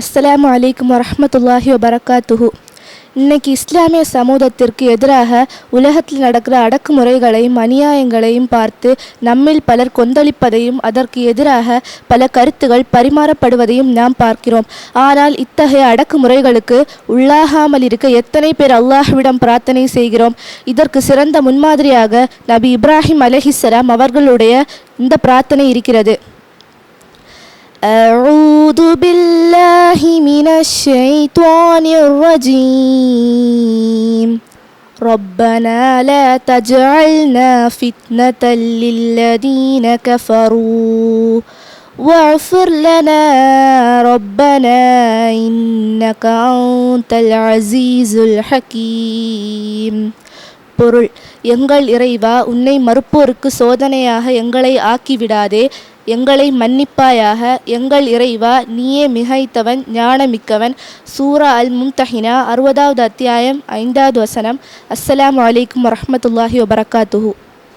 அஸ்ஸலாமு அலைக்கும் வரமத்துல்லாஹி வபரகாத்துஹு. இன்னைக்கு இஸ்லாமிய சமூகத்திற்கு எதிராக உலகத்தில் நடக்கிற அடக்குமுறைகளையும் அநியாயங்களையும் பார்த்து நம்மில் பலர் கொந்தளிப்பதையும் அதற்கு எதிராக பல கருத்துகள் பரிமாறப்படுவதையும் நாம் பார்க்கிறோம். ஆனால் இத்தகைய அடக்குமுறைகளுக்கு உள்ளாகாமல் இருக்க எத்தனை பேர் அல்லாஹ்விடம் பிரார்த்தனை செய்கிறோம்? இதற்கு சிறந்த முன்மாதிரியாக நபி இப்ராஹிம் அலஹிசலாம் அவர்களுடைய இந்த பிரார்த்தனை இருக்கிறது. أعوذ بالله من الشيطان الرجيم ربنا لا تجعلنا فتنة للذين كفروا واغفر لنا ربنا إنك أنت العزيز الحكيم பொருள் எங்கள் இறைவா உன்னை மறுப்போருக்கு சோதனையாக எங்களை ஆக்கிவிடாதே எங்களை மன்னிப்பாயாக எங்கள் இறைவா நீயே மிகைத்தவன் ஞானமிக்கவன். சூரா அல் மும்தஹினா அறுபதாவது அத்தியாயம் ஐந்தாவது வசனம். அஸ்ஸலாம் அலைக்கும் வரமத்துல்லாஹி வபரகாத்துஹூ.